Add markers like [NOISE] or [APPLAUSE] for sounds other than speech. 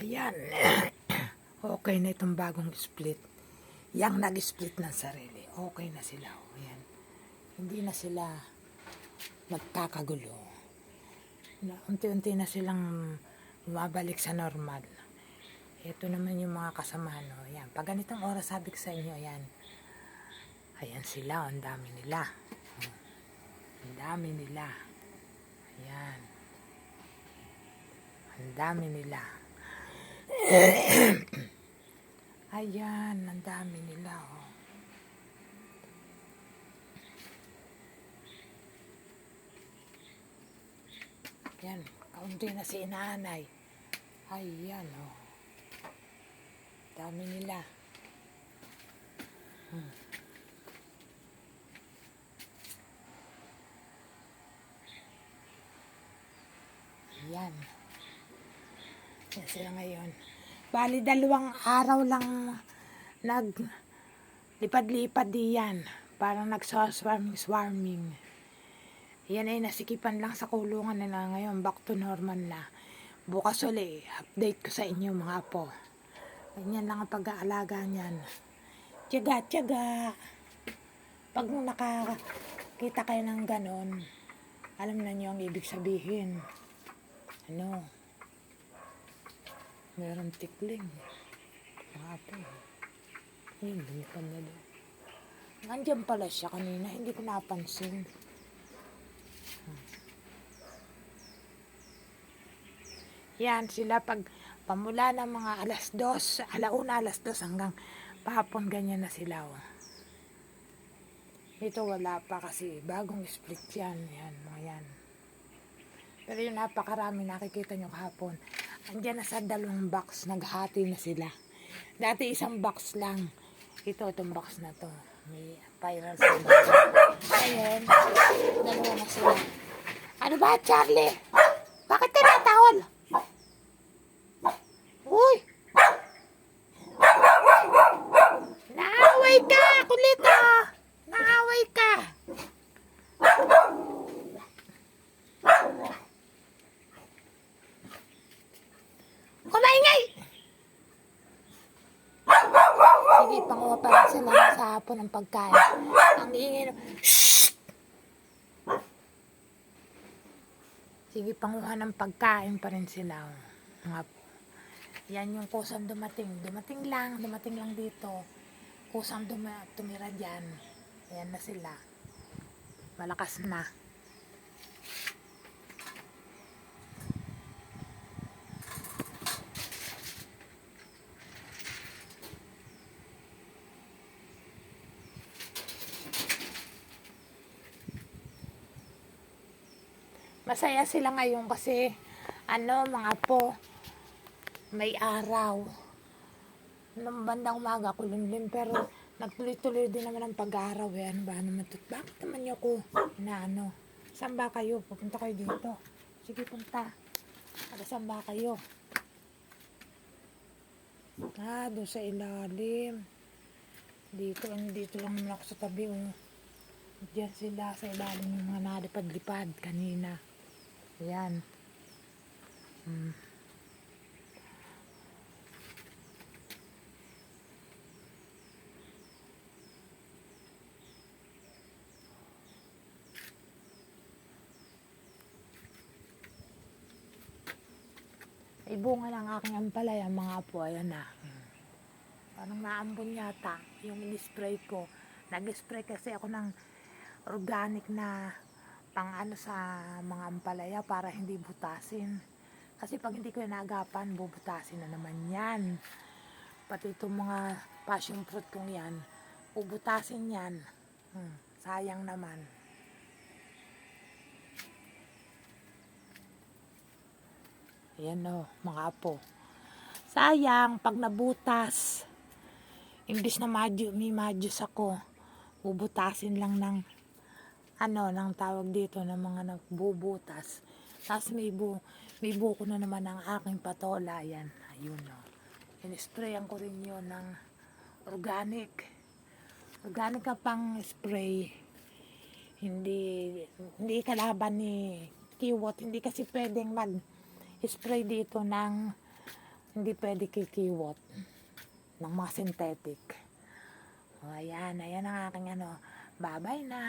Ayan. [COUGHS] okay na itong bagong split. Yang nag-split ng sarili. Okay na sila. Ayan. Hindi na sila nagkakagulo. Na, unti-unti na silang bumabalik sa normal. Ito naman yung mga kasamahan. Oh. Ayan. Pag ganitong oras sabi ko sa inyo, ayan. Ayan sila. Ang dami nila. Ang dami nila. Ayan. Ang dami nila. [COUGHS] Ayan, ang dami nila, oh. Yan, kaunti na si inanay. Ayan, oh. Dami nila. Hmm. Yan. Yan sila ngayon. Bali, dalawang araw lang nag lipad-lipad diyan. Parang nag-swarming, swarming. Yan ay nasikipan lang sa kulungan nila ngayon. Back to normal na. Bukas uli, update ko sa inyo mga po. Ganyan lang ang pag-aalaga niyan. Tiyaga, tiyaga. Pag nakakita kayo ng ganon, alam na niyo ang ibig sabihin. Ano? Meron tikling. Mga po. Yun, lumipad na doon. Nandyan pala siya kanina, hindi ko napansin. Yan, sila pag pamula ng mga alas dos, alauna alas dos hanggang pahapon ganyan na sila. Oh. Ito wala pa kasi bagong split yan. Yan, mga yan. Pero yung napakarami nakikita nyo kahapon. Andiyan na sa dalawang box, naghati na sila. Dati isang box lang. Ito, itong box na to. May spiral sa box. Ngayon, dalawa na sila. Ano ba, Charlie? Bakit ka natawal? Sige, panguha pa sila sa hapon ng pagkain. Ang ingay na... Shhh! Sige, panguha ng pagkain pa rin sila. Mga yan yung kusang dumating. Dumating lang, dumating lang dito. Kusang duma, tumira dyan. Ayan na sila. Malakas na. Masaya sila ngayon kasi ano mga po may araw. Nung bandang umaga kulimlim pero nagtuloy-tuloy din naman ang pag-araw eh. Ano ba naman to? Bakit naman niyo ko na ano? Saan ba kayo? Pupunta kayo dito. Sige, punta. Para saan ba kayo? Ah, doon sa ilalim. Dito, dito lang naman ako sa tabi. Oh. Diyan sila sa ilalim yung mga nalipad-lipad kanina. Ayan. Hmm. Ay, bunga ng aking ampalaya, mga apo, ayan na. Parang naambon yata yung in-spray ko. Nag-spray kasi ako ng organic na pang ano sa mga ampalaya para hindi butasin. Kasi pag hindi ko inagapan, bubutasin na naman yan. Pati itong mga passion fruit kong yan, bubutasin yan. Hmm, sayang naman. Ayan o, mga apo. Sayang, pag nabutas, imbis na madyo, may madyos ako, bubutasin lang ng, ano, ng tawag dito, ng mga nagbubutas. Tapos may, bu, may buko na naman ang aking patola. Ayan, ayun o. In-sprayan ko rin yun ng organic. Organic ka pang spray. Hindi, hindi kalaban ni kiwot. Hindi kasi pwedeng mag spray dito ng Hindi pwede kikiwot ng mga synthetic. O, ayan. Ayan ang aking ano. Bye-bye na.